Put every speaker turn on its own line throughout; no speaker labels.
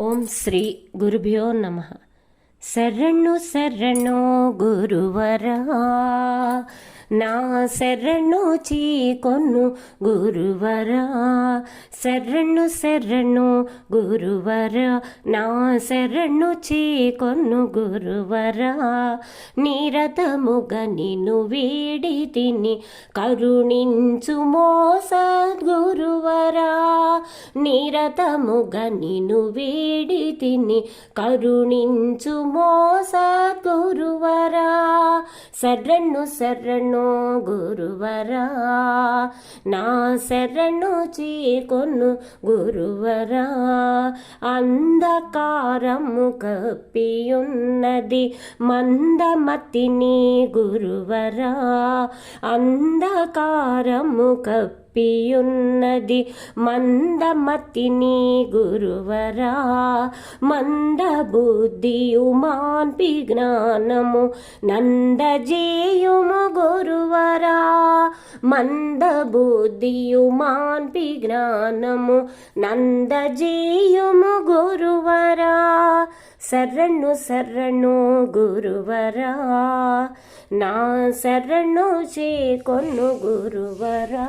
ఓం శ్రీ గురుభ్యో నమ. శరణు శరణు గురువరా. నా శరణు చీకొన్ను గురువరా. శరణు శరణు గురువరా. నా శరణు చీకొన్ను గురువరా. నిరతముగ నిను వేడి తిని కరుణించు మోస నిరతముగ నిను వేడి తిని కరుణించు మోసద్గురువరా శరణు శరణు గురువరా. నా శరణు చేకొను గురువరా. అంధకారము కప్పియున్నది మందమతిని గురువరా. అంధకారము కప్పియున్నది మందమతిని గురువరా మంద మాన్పి జ్ఞానము నందజేయుము గురువరా. మంద బుద్ధియు మాన్పి జ్ఞానము నందజేయుము గురువరా. శరణు శరణు గురువరా. నా శరణు చేకొను గురువరా.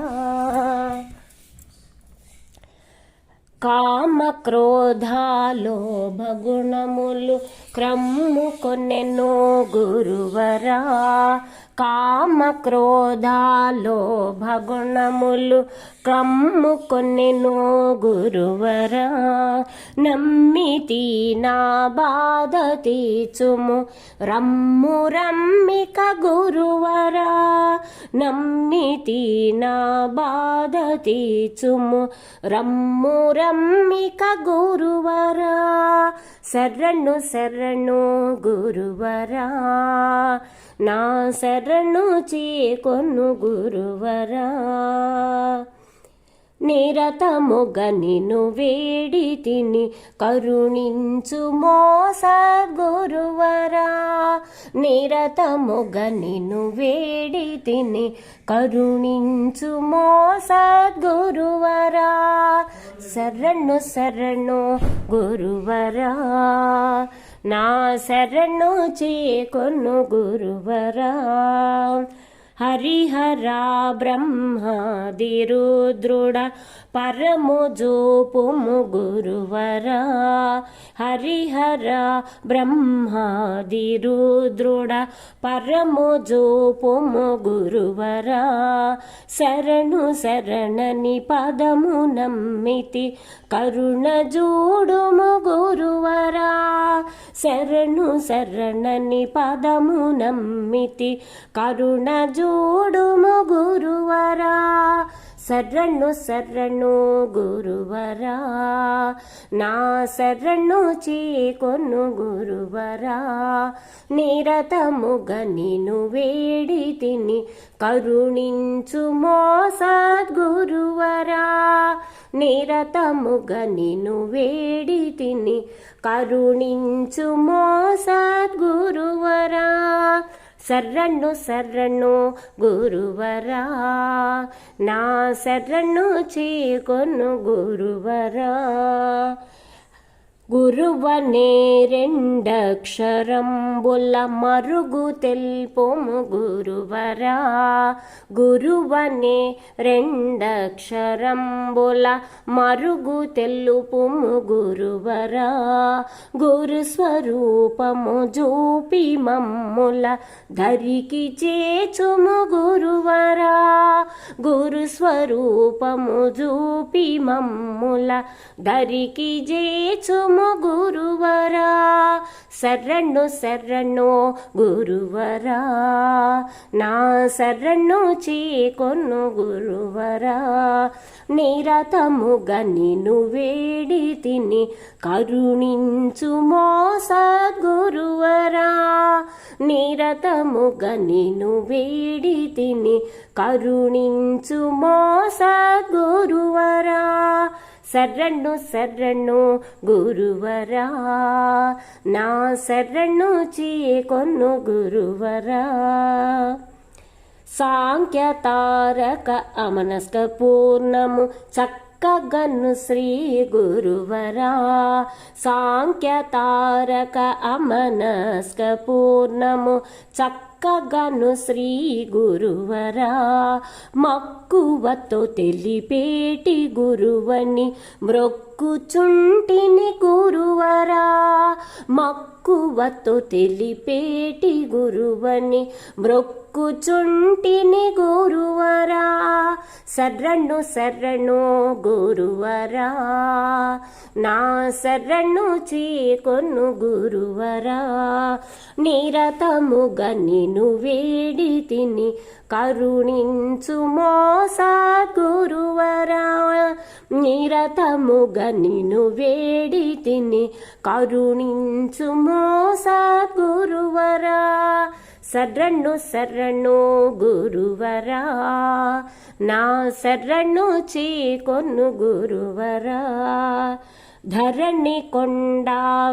కామ క్రోధాలోభగుణములు క్రమ్ము కొన్నెన్నో గురువరా. కామ క్రోధాలోభగుణములు క్రమ్ము కొన్నెనో గురువరా. నమ్మితి నా బాధ తీచుము రమ్ము రమ్మిక గురువరా. నమ్మితి నా బాధ తీచుము రమ్ము రమ్మిక గురువరా శరణు శరణు గురువరా. నా శరణు చేకొను గురువరా. నిరతముగ నిను వేడి తిని కరుణించు మోసగురువరా నిరతముగ నిను వేడి తిని కరుణించు మోసగురువరా శరణు శరణు గురువరా. నా శరణు చేకొను గురువరా. హరిహరా బ్రహ్మాదిరుద్రుడ పరము జోపుము గురువరా. హరిహర బ్రహ్మాదిరుద్రుడ పరము జోపుము గురువరా. శరణు శరణని పదము నమ్మితి కరుణ జూడుము గురువరా. శరణు శరణని పదము నమ్మితి కరుణ జూడుము గురువరా శరణు శరణు గురువరా. నా శరణు చేకొను గురువరా. నిరతముగ నిను వేడి తిని కరుణించు మోసద్గురువరా నిరతముగ నిను వేడి తిని కరుణించు మోసద్గురువరా శరణు శరణు గురువరా. నా శరణు చీకొను గురువరా. గురువనే రెండక్షరంబుల మరుగు తెల్పొము గురువరా. గురువనే రెండక్షరంబుల మరుగు తెలుపుము గురువరా. గురు స్వరూపము జూపి మమ్ముల ధరికి చేచుము గురువరా. గురు స్వరూపము జూపి మమ్ముల ధరికి చేచుము గురువరా. శరణు శరణు గురువరా. నా శరణు చేకొను గురువరా. నిరతముగ నిన్ను వేడి తిని కరుణించు మోసద్గురువరా నిరతముగ నిన్ను వేడి తిని కరుణించు మోసద్గురువరా శరణు శరణు గురువరా. నా శరణు చీకొను గురువరా. సాంఖ్య తారక అమనస్క పూర్ణము చక్క చక్కగను శ్రీ గురువరా. సాంఖ్య తారక అమనస్క పూర్ణము చక్క చక్కగను శ్రీ గురువరా మక్కువతో తెలిపేటి గురువని మ్రొక్కుచుంటిని గురువరా మక్కువతో తెలిపేటి గురువని మ్రొక్కుచుంటిని గురువరా శరణు శరణు గురువరా నా శరణు చేకొను గురువరా నిరతముగా నిను వేడి తిని కరుణించు మోసా గురువరా నిరతముగ నిన్ను వేడి తిని కరుణించు మోసా గురువరా. శరణు శరణు గురువరా. నా శరణు చీకొను గురువరా. ధరణి కొండ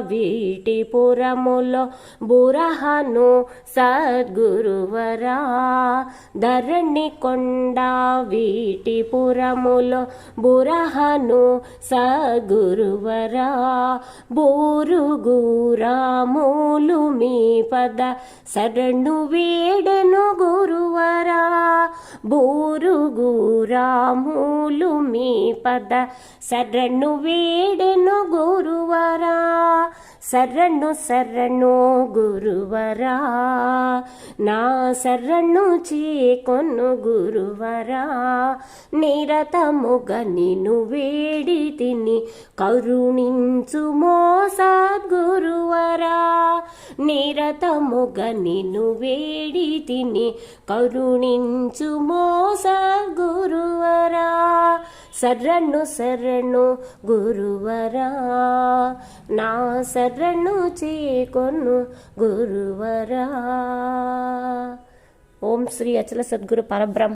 వీటి పురములో బురహను సద్గురువరా. ధరణి కొండ వీటి పురములో బురహను సద్గురువరా. బూరుగురాములు మీ పద సరణు వేడను గురువరా. బూరుగురాములు మీ పద సరణు వేడెను గురువరా శరణు శరణు గురువరా. నా శరణు చేకొను గురువరా నిరతముగా నిను వేడి తిని కరుణించు మోసద్గురువరా నిరతముగా నిను వేడి తిని కరుణించు మోసద్గురువరా శరణు శరణు గురువరా. నా శరణు చేకొను గురువరా. ఓం శ్రీ అచల సద్గురు పరబ్రహ్మ.